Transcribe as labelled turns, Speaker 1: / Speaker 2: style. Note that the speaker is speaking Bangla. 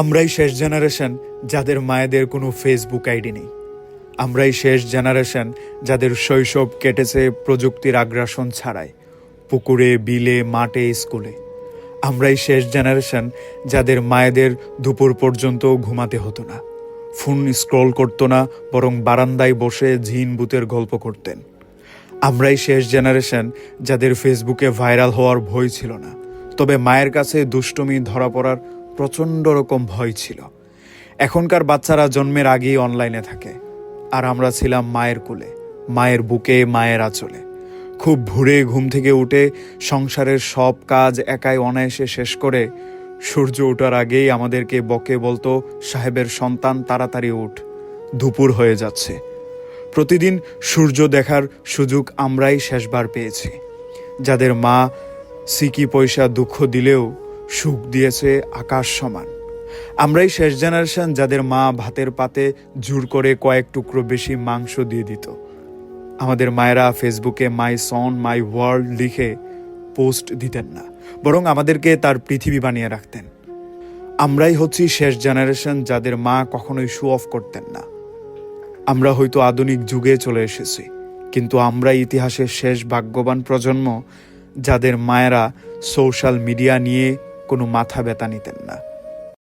Speaker 1: আমরাই শেষ জেনারেশন যাদের মায়েদের কোনো ফেসবুক আইডি নেই। আমরাই শেষ জেনারেশন যাদের শৈশব কেটেছে প্রযুক্তির আগ্রাসন ছাড়াই, পুকুরে, বিলে, মাঠে, স্কুলে। আমরাই শেষ জেনারেশন যাদের মায়েদের দুপুর পর্যন্ত ঘুমাতে হতো না, ফোন স্ক্রল করতো না, বরং বারান্দায় বসে ঝিন বুতের গল্প করতেন। আমরাই শেষ জেনারেশন যাদের ফেসবুকে ভাইরাল হওয়ার ভয় ছিল না, তবে মায়ের কাছে দুষ্টুমি ধরা পড়ার প্রচণ্ড রকম ভয় ছিল। এখনকার বাচ্চারা জন্মের আগেই অনলাইনে থাকে। আর আমরা ছিলাম মায়ের কোলে, মায়ের বুকে, মায়ের আঁচলে। খুব ভোরে ঘুম থেকে উঠে সংসারের সব কাজ একাই অনায়াসে শেষ করে সূর্য ওঠার আগেই আমাদেরকে বকে বলতো, সাহেবের সন্তান, তাড়াতাড়ি উঠ। দুপুর হয়ে যাচ্ছে। প্রতিদিন সূর্য দেখার সুযোগ আমরাই শেষবার পেয়েছি। যাদের মা, সিকি পয়সা দুঃখ দিলেও সুখ দিয়েছে আকাশ সমান। আমরাই শেষ জেনারেশন যাদের মা ভাতের পাতে জোর করে কয়েক টুকরো বেশি মাংস দিয়ে দিত। আমাদের মায়েরা ফেসবুকে মাই সন মাই ওয়ার্ল্ড লিখে পোস্ট দিতেন না, বরং আমাদেরকে তার পৃথিবী বানিয়ে রাখতেন। আমরাই হচ্ছি শেষ জেনারেশন যাদের মা কখনোই শো অফ করতেন না। আমরা হয়তো আধুনিক যুগে চলে এসেছি, কিন্তু আমরা ইতিহাসের শেষ ভাগ্যবান প্রজন্ম যাদের মায়েরা সোশ্যাল মিডিয়া নিয়ে কোনো মাথা ব্যথা নিতেন না।